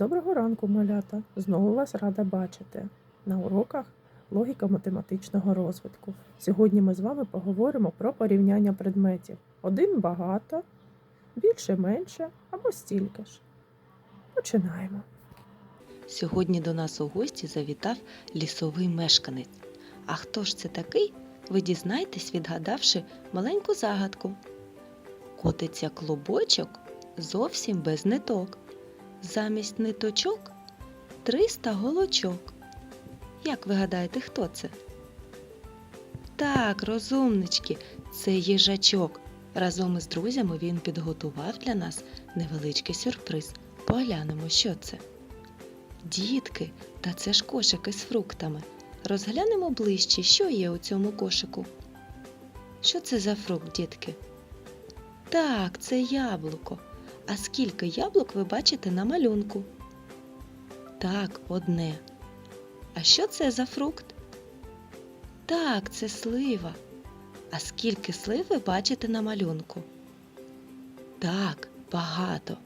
Доброго ранку, малята! Знову вас рада бачити на уроках логіко-математичного розвитку. Сьогодні ми з вами поговоримо про порівняння предметів. Один багато, більше менше або стільки ж. Починаємо. Сьогодні до нас у гості завітав лісовий мешканець. А хто ж це такий? Ви дізнаєтесь, відгадавши маленьку загадку. Котиться клубочок зовсім без ниток. Замість ниточок 300 голочок. Як ви гадаєте, хто це? Так, розумнички, це їжачок. Разом із друзями він підготував для нас невеличкий сюрприз. Поглянемо, що це. Дітки, та це ж кошик із фруктами. Розглянемо ближче, що є у цьому кошику. Що це за фрукт, дітки? Так, це яблуко. А скільки яблук ви бачите на малюнку? Так, одне. А що це за фрукт? Так, це слива. А скільки слив ви бачите на малюнку? Так, багато.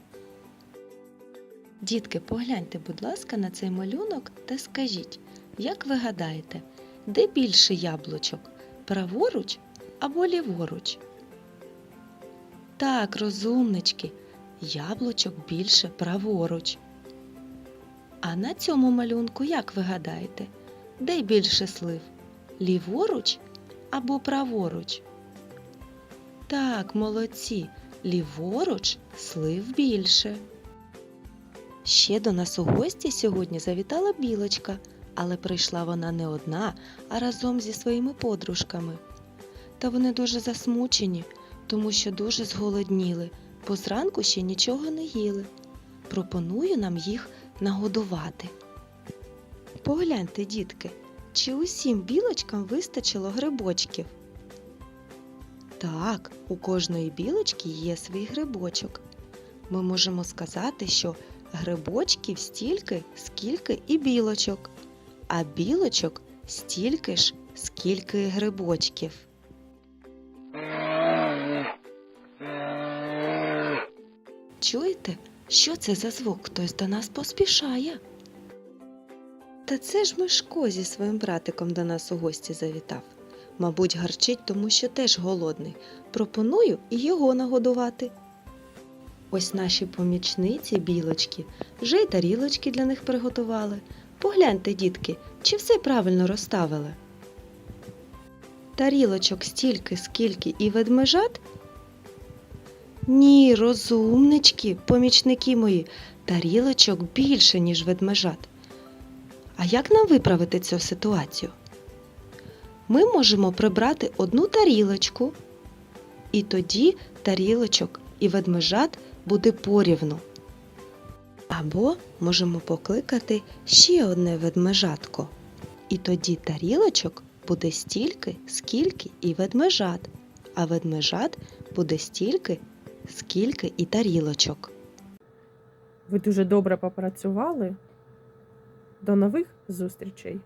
Дітки, погляньте, будь ласка, на цей малюнок та скажіть, як ви гадаєте, де більше яблучок? Праворуч або ліворуч? Так, розумнички, яблучок більше праворуч. А на цьому малюнку, як ви гадаєте, де більше слив? Ліворуч або праворуч? Так, молодці, ліворуч слив більше. Ще до нас у гості сьогодні завітала білочка, але прийшла вона не одна, а разом зі своїми подружками. Та вони дуже засмучені, тому що дуже зголодніли, бо зранку ще нічого не їли. Пропоную нам їх нагодувати. Погляньте, дітки, чи усім білочкам вистачило грибочків? Так, у кожної білочки є свій грибочок. Ми можемо сказати, що грибочків стільки, скільки і білочок, а білочок стільки ж, скільки і грибочків. Чуєте, що це за звук? Хтось до нас поспішає. Та це ж Мишко зі своїм братиком до нас у гості завітав. Мабуть, гарчить, тому що теж голодний. Пропоную і його нагодувати. Ось наші помічниці, білочки, вже й тарілочки для них приготували. Погляньте, дітки, чи все правильно розставили. Тарілочок стільки, скільки і ведмежат? Ні, розумнички, помічники мої, тарілочок більше, ніж ведмежат. А як нам виправити цю ситуацію? Ми можемо прибрати одну тарілочку, і тоді тарілочок і ведмежат буде порівну. Або можемо покликати ще одне ведмежатко. І тоді тарілочок буде стільки, скільки і ведмежат, а ведмежат буде стільки, скільки і тарілочок. Ви дуже добре попрацювали. До нових зустрічей!